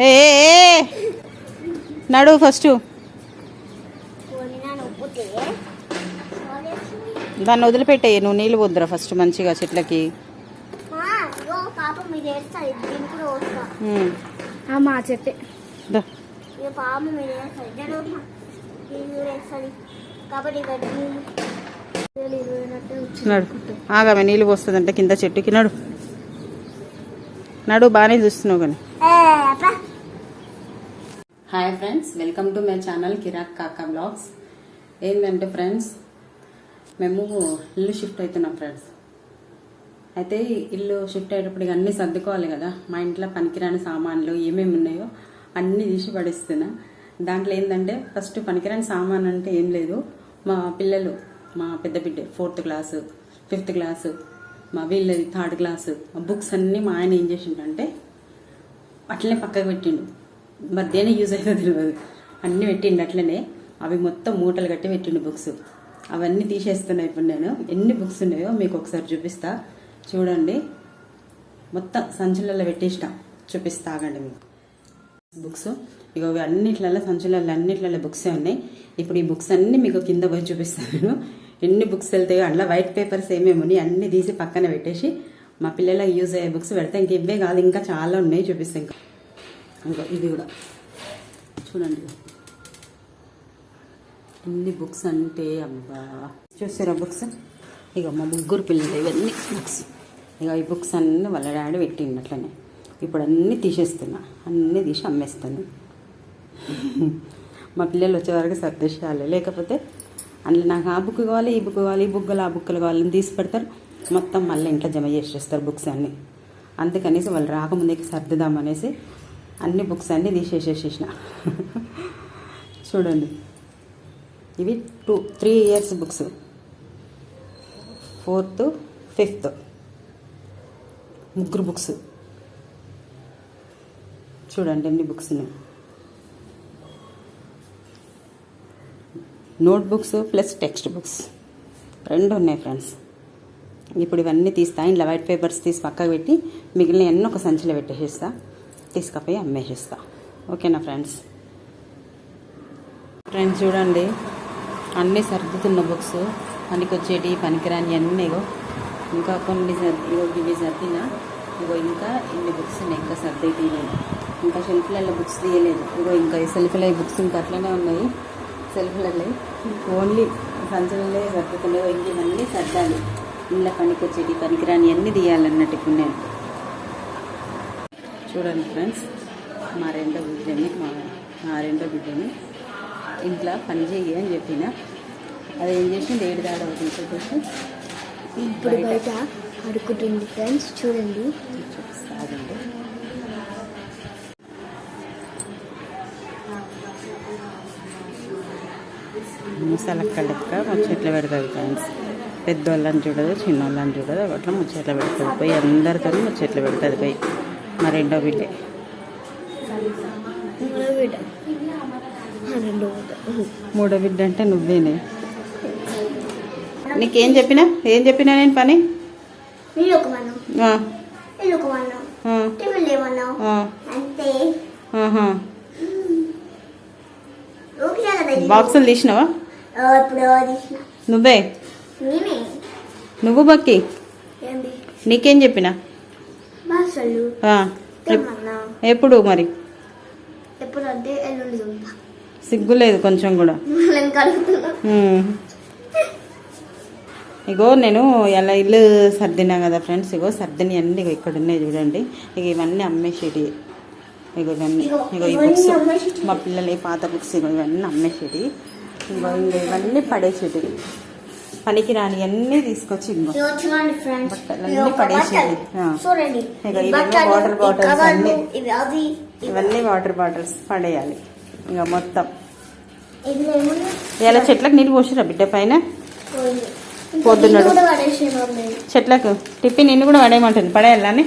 ఏ ఏ, ఏ. నడు ఫస్ట్ దాన్ని వదిలిపెట్టేయి నువ్వు నీళ్ళు వద్దురా ఫస్ట్ మంచిగా చెట్లకి. మా చెట్టే. ఆగామె నీళ్ళు పోస్తుందంటే కింద చెట్టుకి నడు. నడు బాగానే చూస్తున్నావు కానీ. Hi friends welcome to my channel Kirak Kaka vlogs. ఏంటంటే ఫ్రెండ్స్ మేము ఇల్లు షిఫ్ట్ అవుతున్నాం ఫ్రెండ్స్. అయితే ఇల్లు షిఫ్ట్ అయ్యేటప్పుడు ఇక అన్నీ సర్దుకోవాలి కదా. మా ఇంట్లో పనికిరాని సామాన్లు ఏమేమి ఉన్నాయో అన్నీ తీసి పడేస్తున్నా. దాంట్లో ఏంటంటే ఫస్ట్ పనికిరాని సామాన్ అంటే ఏం లేదు. మా పిల్లలు మా పెద్ద బిడ్డ ఫోర్త్ క్లాసు ఫిఫ్త్ క్లాసు మా వీళ్ళది థర్డ్ క్లాస్. బుక్స్ అన్నీ మా ఆయన ఏం చేసిండంటే అట్లనే పక్కకు పెట్టిండు. మరి యూజ్ అయ్యేదో తెలియదు అన్నీ పెట్టిండు అట్లనే. అవి మొత్తం మూటలు కట్టి పెట్టిండు బుక్స్. అవన్నీ తీసేస్తున్నా ఇప్పుడు నేను. ఎన్ని బుక్స్ ఉన్నాయో మీకు ఒకసారి చూపిస్తా. చూడండి. మొత్తం సంచులలో పెట్టేసిన. చూపిస్తా ఆగండి మీకు. బుక్స్. ఇక అన్నిట్లలో సంచులలో అన్నిట్లలో బుక్సే ఉన్నాయి. ఇప్పుడు ఈ బుక్స్ అన్నీ మీకు కింద పోయి చూపిస్తాను. నేను ఎన్ని బుక్స్ వెళ్తాయో అందులో వైట్ పేపర్స్ ఏమేమి ఉన్నాయి అన్ని తీసి పక్కన పెట్టేసి మా పిల్లలకి యూజ్ అయ్యే బుక్స్ పెడితే. ఇంక ఇవే కాదు ఇంకా చాలా ఉన్నాయి చూపిస్తాం. ఇంకా ఇంకా ఇది కూడా. చూడండి. ఎన్ని బుక్స్ అంటే అబ్బా. చూసారా బుక్స్? ఇక మా ముగ్గురు పిల్లలు ఇవన్నీ బుక్స్. ఇక ఈ బుక్స్ అన్నీ వాళ్ళ డాడీ పెట్టిండు అట్లనే. ఇప్పుడు అన్నీ తీసేస్తున్నా. అన్నీ తీసి అమ్మేస్తాను మా పిల్లలు వచ్చేవరకు వరకు లేకపోతే అందులో నాకు ఆ బుక్ కావాలి ఈ బుక్ కావాలి ఈ బుక్కులు ఆ బుక్కులు కావాలని తీసి పెడతారు. మొత్తం మళ్ళీ ఇంట్లో జమ చేసేస్తారు బుక్స్ అన్నీ. అందుకనేసి వాళ్ళు రాకముందుకి సర్దుదామనేసి అన్ని బుక్స్ అన్నీ తీసేసేసేసిన. చూడండి. ఇవి two three years books. Fourth fifth. ముగ్గురు బుక్స్. చూడండి ఎన్ని బుక్స్ ఉన్నాయి. Notebooks plus text books. రెండు ఉన్నాయి ఫ్రెండ్స్. ఇప్పుడు ఇవన్నీ తీస్తా. ఇంట్లో వైట్ పేపర్స్ తీసి పక్కకు పెట్టి మిగిలిన అన్నీ ఒక సంచిలో పెట్టేసేస్తా. తీసుకపోయి అమ్మేసేస్తా. ఓకేనా ఫ్రెండ్స్? ఫ్రెండ్స్ చూడండి. అన్నీ సర్దుతున్న బుక్స్. పనికొచ్చేటి పనికిరాని అన్నీ ఇంకా కొన్ని ఇగో ఇవి సర్దిన. ఇగో ఇంకా ఇన్ని బుక్స్ ఉన్నాయి. ఇంకా సర్ది తీయలేదు ఇంకా షెల్ఫ్లలో బుక్స్ తీయలేదు. ఇగో ఇంకా ఈ షెల్ఫ్లో బుక్స్ ఇంకా అట్లనే ఉన్నాయి. సెల్ఫ్లలో ఓన్లీ సర్దుతున్నాయి ఇంక ఇవన్నీ సర్దాలి. ఇంట్లో పనికొచ్చేటి పనికిరాని అన్నీ తీయాలన్నట్టు ఇప్పుడు నేను చూడండి ఫ్రెండ్స్ మా రెండో బిడ్డని మా మా రెండో బిడ్డని ఇంట్లో పని చెయ్యి అని చెప్పిన. అది ఏం చేసింది? ఏడు దాడ అవుతుంది చెప్పేసి ఇప్పుడు బయట అడుగుతుంది ఫ్రెండ్స్ చూడండి. చూపిస్తాదండి ముసలక్క లెక్క ముచ్చట్లు పెడతాది ఫ్రెండ్స్ పెద్దోళ్ళని చూడదు చిన్నోళ్ళని చూడదు అట్లా ముచ్చట్లు పెడుతుంది పోయి అందరితో ముచ్చట్లు పెడుతుంది పోయి. మా రెండో బిడ్డే. మూడో బిడ్డ. అంటే నువ్వేనే. నీకేం చెప్పినా? ఏం చెప్పినా నేను పని ఒక మనం ఆ, నీళ్ళు ఒక మనం ఆ, టిఫిన్ ఏమన్నావు ఆ, అంతే ఆహా. ఓకే కదా ఇది? బాక్సులు తీసినావా? నువ్వే? నువ్వు బక్కి? నీకేం చెప్పినా? ఎప్పుడు మరి? సిగ్గు లేదు కొంచెం కూడా. ఇగో నేను ఇలా ఇల్లు సర్దినా కదా ఫ్రెండ్స్ ఇగో సర్దిని అన్ని ఇక్కడ ఉన్నాయి చూడండి. ఇక ఇవన్నీ అమ్మేసేటి ఇగో ఇవన్నీ ఇగో, ఈ బుక్స్. మా పిల్లలు పాత బుక్స్ ఇగో ఇవన్నీ అమ్మేసేటి ఇగో ఇంకో ఇవన్నీ పడేసేటి పనికి రాని అన్నీ తీసుకొచ్చి ఇంకో బట్టలన్నీ పడేసేది. ఇగో ఇవన్నీ వాటర్ బాటిల్స్ అన్నీ. ఇవన్నీ వాటర్ బాటిల్స్ పడేయాలి. ఇక మొత్తం? ఇలా చెట్లకు నీళ్ళు పోసిరా బిడ్డ పైన. ఇంకా పొద్దున్నడు. చెట్లకు? టిఫిన్ నిన్ను కూడా పడేయమంటుంది. పడేయాలని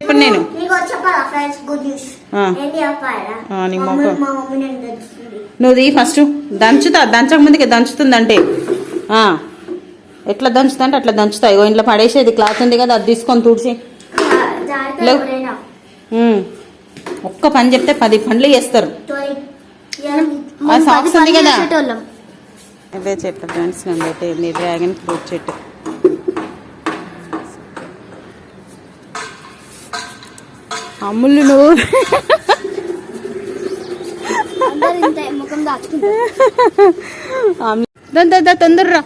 ఇప్పుడు నేను నువ్వు ఫస్ట్ దంచుతా దంచక ముందుకే దంచుతుందంటే ఎట్లా దంచుతా అంటే అట్లా దంచుతాయి ఇగో ఇంట్లో పడేసేది క్లాత్ ఉంది కదా అది తీసుకొని తుడిచి. ఒక్క పని చెప్తే పది పనులు చేస్తారు సాక్స్ ఉంది కదా. ఇవే చెట్టు ఫ్రెండ్స్ నేను పెట్టేది డ్రాగన్ ఫ్రూట్ చెట్టు. అమ్ములు నువ్వు. దా, తొందరరా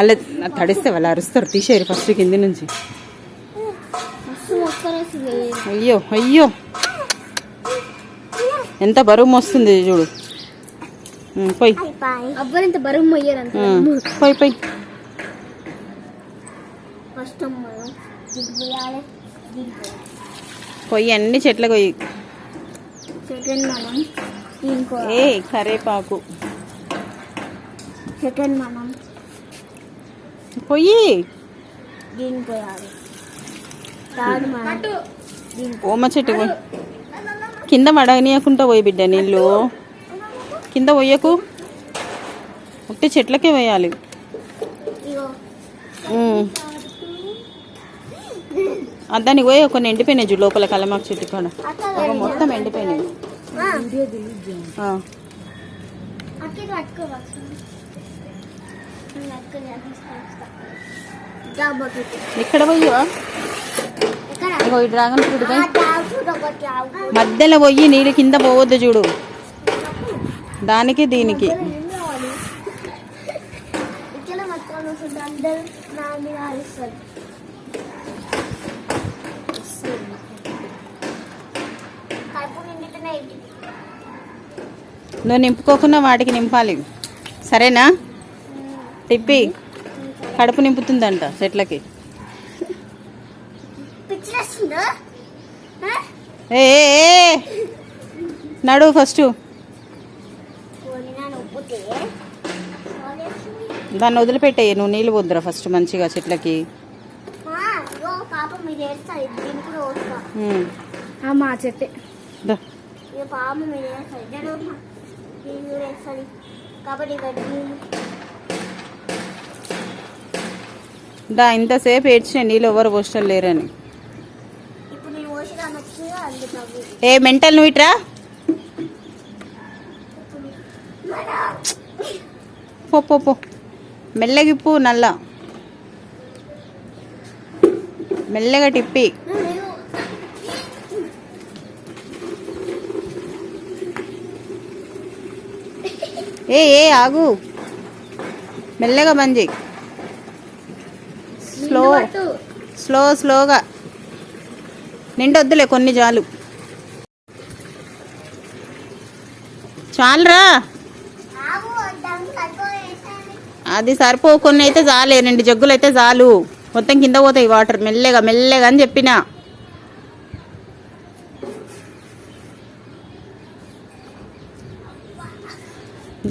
అలా తడిస్తే వాళ్ళు అరుస్తారు తీసేయరు ఫస్ట్ కింది నుంచి. అయ్యో అయ్యో. ఎంత బరువు మోస్తుంది చూడు. పోయి. ఇంత బరువు మొయ్యారంట ఉమ్, పోయి పోయి. ఫస్ట్ మనం దిగిపోయాలి దిగిపోయాలి పోయి అన్ని మనం ఇంకో ఏ కరేపాకు. సెకండ్ మనం పోయి. దీనికి పోయాలి. ఓమ చెట్టు పోయి. కింద పడనీయకుండా పోయి బిడ్డ నీళ్ళు. కింద పోయకు. ఉట్టి చెట్లకే పోయాలి. ఇగో. ఉమ్. ఆ దానికి పోయి కొన్ని ఎండిపోయినాయి చూడు లోపల కలమాకు చెట్టు కాడ. మొత్తం ఎండిపోయినాయి. ఇక్కడ పోయివా? ఎక్కడ? ఇగో ఈ డ్రాగన్ ఫ్రూట్ పోయి. ఒకటి మధ్యలో పోయి నీళ్ళు కింద పోవద్దు చూడు. దానికి దీనికి. నువ్వు నింపుకోకుండా వాటికి నింపాలి. సరేనా? తిప్పి. కడుపు నింపుతుందంట చెట్లకి. ఏ ఏ. నడు ఫస్ట్. దాన్ని వదిలిపెట్టేయి నువ్వు నీళ్ళు వద్దురా ఫస్ట్ మంచిగా చెట్లకి. మా చెట్టే. దా. ఇంతసేపు ఏడ్చిన నీళ్ళు ఎవరు పోస్టర్ లేరని. ఏ మెంటల్ నువ్వు ఇట్రా? పో పో పో. మెల్లగిప్పు నల్ల. మెల్లగా టిప్పి. ఏ ఏ ఆగు. మెల్లగా బంద్ చేయి స్లో స్లో స్లోగా. నిండొద్దులే కొన్ని చాలు చాలరా ఆగు దానికి కట్టుకొని వేసాను అది సరిపో కొన్ని అయితే చాలే రెండు జగ్గులు అయితే చాలు. మొత్తం కింద పోతాయి వాటర్. మెల్లగా మెల్లగా అని చెప్పిన.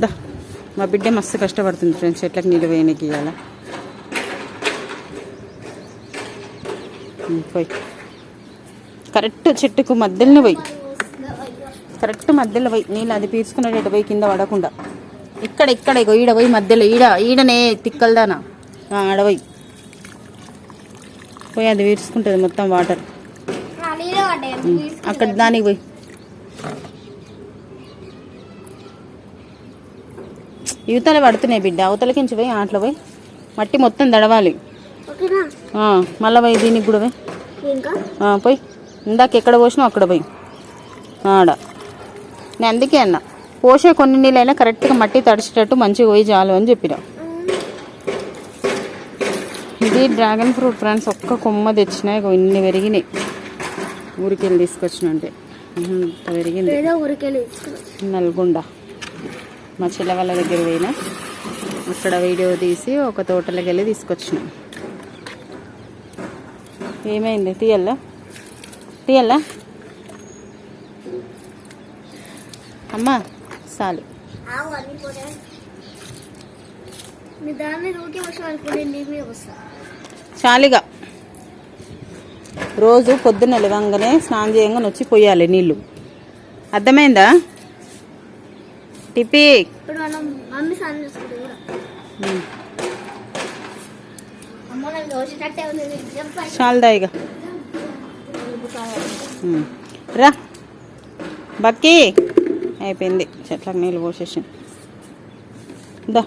దా మా బిడ్డ మస్తు కష్టపడుతుంది ఫ్రెండ్స్. చెట్లకు నీళ్ళు వేయనికి ఇవాళ. పోయి. కరెక్ట్ చెట్టుకు మధ్యలోనే పోయి. కరెక్ట్ మధ్యలో పోయి. నీళ్ళు అది పీల్చుకునేటట్టు పోయి కింద పడకుండా. ఇక్కడ ఇక్కడ ఇగో ఈడ పోయి మధ్యలో ఈడ ఈడనే తిక్కలదానా? ఆడ పోయి. పోయి అది పీల్చుకుంటుంది మొత్తం వాటర్. అక్కడ దానికి పోయి. యువతల పడుతున్నాయి బిడ్డ అవతలకించి పోయి ఆటలో పోయి. మట్టి మొత్తం దడవాలి మళ్ళా పోయి దీనికి కూడా పోయి. పోయి. ఇందాక ఎక్కడ పోసినావు అక్కడ పోయి. ఆడ. నేను అందుకే అన్న. పోసే కొన్ని నీళ్ళైనా కరెక్ట్గా మట్టి తడిచేటట్టు మంచిగా పోయి చాలు అని చెప్పిన. ఇది డ్రాగన్ ఫ్రూట్ ఫ్రెండ్స్ ఒక్క కొమ్మ తెచ్చినాయి ఇన్ని పెరిగినాయి. ఊరికి వెళ్ళి తీసుకొచ్చిన అంటే పెరిగింది. ఊరికెళ్ళి నల్గొండ. మా చెల్ల వాళ్ళ దగ్గర పోయినా. అక్కడ వీడియో తీసి ఒక తోటలోకి వెళ్ళి తీసుకొచ్చినాం. ఏమైంది? తీయల్లా? తీయల్లా? అమ్మా చాలు. చాలుగా. రోజు పొద్దున్న లేవంగానే స్నానం చేయంగానే వచ్చి పోయాలి నీళ్ళు. అర్థమైందా? టిప్పి ఇప్పుడు మనం మమ్మీ స్నానం చేసుకుంటే కూడా. ఉమ్. అమ్మ నాకు దోషినట్టే ఉంది చెప్పండి చాలు దాయిగా రా. బక్కి. అయిపోయింది. చెట్లకు నీళ్ళు పోసేసి. దా.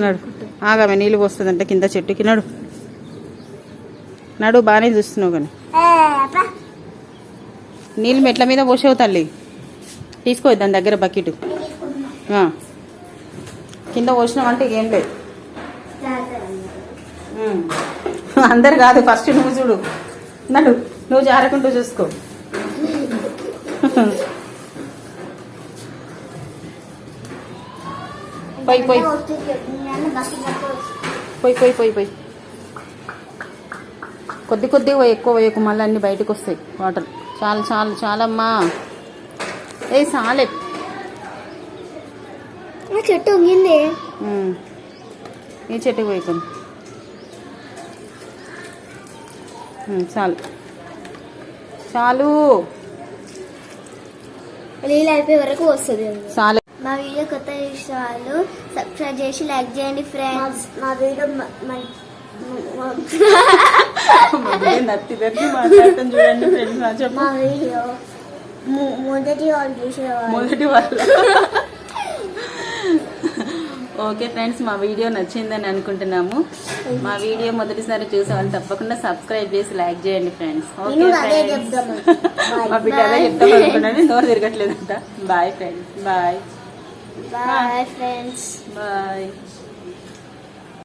నడు. ఆగామె నీళ్ళు పోస్తుందంటే కింద చెట్టుకి నడు. నడు బాగానే చూస్తున్నావు కానీ. నీళ్ళు మెట్ల మీద పోసావు తల్లి. తీసుకో దాని దగ్గర బకెట్. కింద పోసినామంటే ఏం లేదు. అందరు కాదు ఫస్ట్ నువ్వు చూడు. నడు నువ్వు జారకుంటూ చూసుకో. పోయి, పోయి. పోయి పోయి పోయి పోయి. కొద్ది కొద్దిగా పోయి ఎక్కువ పోయకు. మళ్ళీ అన్ని బయటకు వస్తాయి వాటర్. చాలు చాలు చాలమ్మా. ఏ చాలే. చెట్టు ఉంగింది. ఈ చెట్టుకు పోయిపోయింది చాలు. చాలు. నీళ్ళు అయిపోయే వరకు వస్తుంది చాలు మా వీడియో కొత్త చూసిన వాళ్ళు సబ్స్క్రైబ్ చేసి లైక్ చేయండి ఫ్రెండ్స్ మా వీడియో నత్తి నత్తి మాట్లాడటం చూడండి ఫ్రెండ్స్ నా చెప్పు. మా వీడియో. మొ- మొదటి వాళ్ళు చూసిన వాళ్ళు మొదటి వాళ్ళు. ఓకే ఫ్రెండ్స్ మా వీడియో నచ్చిందని అనుకుంటున్నాము. మా వీడియో మొదటిసారి చూసే వాళ్ళు తప్పకుండా సబ్స్క్రైబ్ చేసి లైక్ చేయండి ఫ్రెండ్స్. Okay friends. మా బిడ్డ అదే చెప్తాం అనుకున్నాను. నోరు తిరగట్లేదంట. Boy friends boy boy friends boy